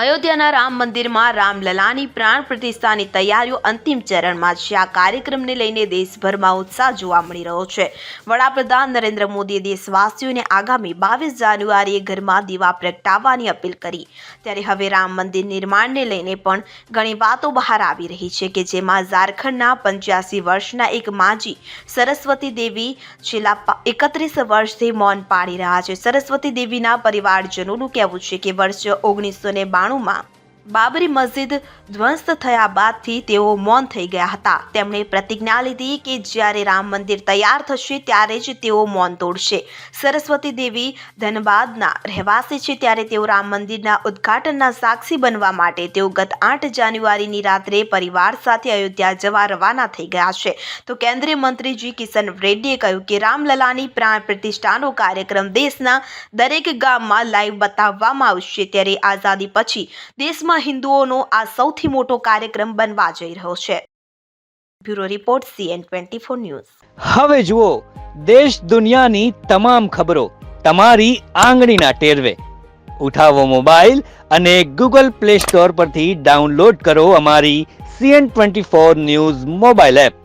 અયોધ્યાના રામ મંદિરમાં રામલલાની પ્રાણ પ્રતિષ્ઠાની તૈયારીઓ અંતિમ ચરણમાં છે. આ કાર્યક્રમને લઈને દેશભરમાં ઉત્સાહ જોવા મળી રહ્યો છે. વડાપ્રધાન નરેન્દ્ર મોદીએ દેશવાસીઓને આગામી બાવીસ જાન્યુઆરીએ ઘરમાં દીવા પ્રગટાવવાની અપીલ કરી. ત્યારે હવે રામ મંદિર નિર્માણને લઈને પણ ઘણી વાતો બહાર આવી રહી છે કે જેમાં ઝારખંડના પંચ્યાસી વર્ષના એક માજી સરસ્વતી દેવી છેલ્લા એકત્રીસ વર્ષથી મૌન પાડી રહ્યા છે. સરસ્વતી દેવીના પરિવારજનોનું કહેવું છે કે વર્ષ ઓગણીસો ને બાણુંમાં. બાબરી મસ્જિદ ધ્વંસ થયા બાદથી તેઓ મૌન થઈ ગયા હતા. તેમણે પ્રતિજ્ઞા લીધી કે જ્યારે રામ મંદિર તૈયાર થશે ત્યારે જ તેઓ મૌન તોડશે. સરસ્વતી દેવી ધનબાદના રહેવાસી છે ત્યારે તેઓ રામ મંદિરના ઉદ્ઘાટનના સાક્ષી બનવા માટે તેઓ ગત આઠ જાન્યુઆરીની રાત્રે પરિવાર સાથે અયોધ્યા જવા રવાના થઈ ગયા છે. તો કેન્દ્રીય મંત્રી જી કિશન રેડ્ડીએ કહ્યું કે રામલલાની પ્રાણ પ્રતિષ્ઠાનો કાર્યક્રમ દેશના દરેક ગામમાં લાઈવ બતાવવામાં આવશે. ત્યારે આઝાદી પછી દેશમાં હિન્દુઓનો આ સૌથી મોટો કાર્યક્રમ બનવા જઈ રહ્યો છે. Bureau report CN twenty four news. હવે જુઓ, દેશ દુનિયાની તમામ ખબરો તમારી આંગળીના ટેરવે. ઉઠાવો મોબાઈલ અને ગૂગલ પ્લે સ્ટોર પરથી ડાઉનલોડ કરો અમારી CN twenty four news mobile app.